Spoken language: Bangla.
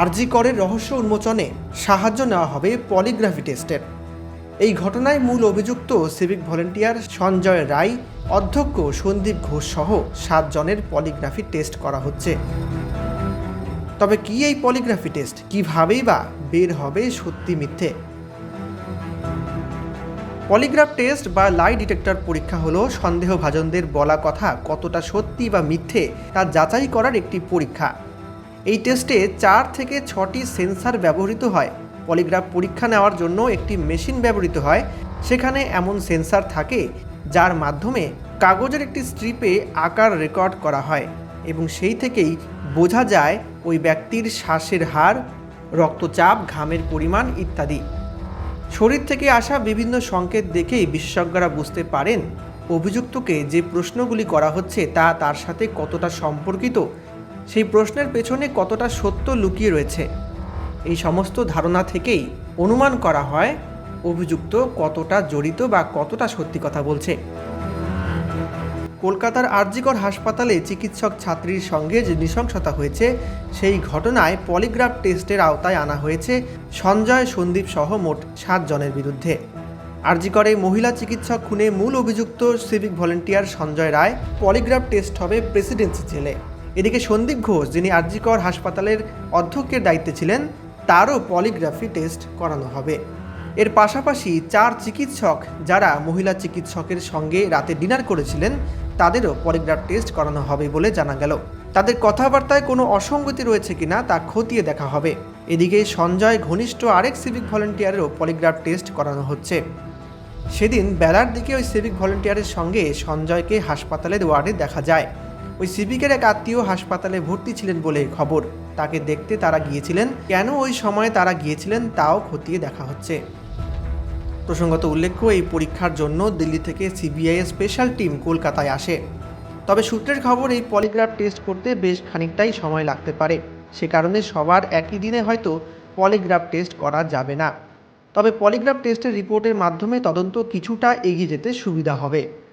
আরজি করের রহস্য উন্মোচনে সাহায্য নেওয়া হবে পলিগ্রাফি টেস্টের। এই ঘটনায় মূল অভিযুক্ত সিভিক ভলেন্টিয়ার সঞ্জয় রায়, অধ্যক্ষ সন্দীপ ঘোষ সহ সাতজনের পলিগ্রাফি টেস্ট করা হচ্ছে। তবে কি এই পলিগ্রাফি টেস্ট কিভাবেই বা বের হবে সত্যি মিথ্যে? পলিগ্রাফ টেস্ট বা লাই ডিটেক্টর পরীক্ষা হলো সন্দেহভাজনদের বলা কথা কতটা সত্যি বা মিথ্যে তা যাচাই করার একটি পরীক্ষা। এই টেস্টে চার থেকে ছটি সেন্সার ব্যবহৃত হয়। পলিগ্রাফ পরীক্ষা নেওয়ার জন্য একটি মেশিন ব্যবহৃত হয়। সেখানে এমন সেন্সার থাকে, যার মাধ্যমে কাগজের একটি স্ট্রিপে আকার রেকর্ড করা হয় এবং সেই থেকেই বোঝা যায় ওই ব্যক্তির শ্বাসের হার, রক্তচাপ, ঘামের পরিমাণ ইত্যাদি। শরীর থেকে আসা বিভিন্ন সংকেত দেখেই বিশেষজ্ঞরা বুঝতে পারেন, অভিযুক্তকে যে প্রশ্নগুলি করা হচ্ছে তা তার সাথে কতটা সম্পর্কিত সেই প্রশ্নের পেছনে কতটা সত্য লুকিয়ে রয়েছে? এই সমস্ত ধারণা থেকেই অনুমান করা হয় অভিযুক্ত কতটা জড়িত বা কতটা সত্যি কথা বলছে। কলকাতার আরজিকর হাসপাতালে চিকিৎসক ছাত্রীর সঙ্গে যে নৃশংসতা হয়েছে, সেই ঘটনায় পলিগ্রাফ টেস্টের আওতায় আনা হয়েছে সঞ্জয় সন্দীপ সহ মোট সাতজনের বিরুদ্ধে। আরজিকরে মহিলা চিকিৎসক খুনে মূল অভিযুক্ত civic volunteer Sanjay Roy polygraph test হবে প্রেসিডেন্সি জেলে। এদিকে সন্দীপ ঘোষ, যিনি আরজিকর হাসপাতালের অধ্যক্ষের দায়িত্বে ছিলেন, তারও পলিগ্রাফি টেস্ট করানো হবে। এর পাশাপাশি চার চিকিৎসক যারা মহিলা চিকিৎসকের সঙ্গে রাতে ডিনার করেছিলেন, তাদেরও পলিগ্রাফ টেস্ট করানো হবে বলে জানা গেল। তাদের কথাবার্তায় কোনো অসঙ্গতি রয়েছে কিনা তা খতিয়ে দেখা হবে। এদিকে সঞ্জয় ঘনিষ্ঠ আরেক সিভিক ভলেন্টিয়ারেরও পলিগ্রাফ টেস্ট করানো হচ্ছে। সেদিন বেলার দিকে ওই সিভিক ভলেন্টিয়ারের সঙ্গে সঞ্জয়কে হাসপাতালের ওয়ার্ডে দেখা যায়। ওই সিভিকের এক আত্মীয় হাসপাতালে ভর্তি ছিলেন বলে খবর। তাকে দেখতে তারা গিয়েছিলেন। কেন ওই সময়ে তারা গিয়েছিলেন তাও খতিয়ে দেখা হচ্ছে। প্রসঙ্গত উল্লেখ্য, এই পরীক্ষার জন্য দিল্লি থেকে সিবিআই স্পেশাল টিম কলকাতায় আসে। তবে সূত্রের খবর, এই পলিগ্রাফ টেস্ট করতে বেশ খানিকটাই সময় লাগতে পারে। সে কারণে সবার একই দিনে হয়তো পলিগ্রাফ টেস্ট করা যাবে না। তবে পলিগ্রাফ টেস্টের রিপোর্টের মাধ্যমে তদন্ত কিছুটা এগিয়ে যেতে সুবিধা হবে।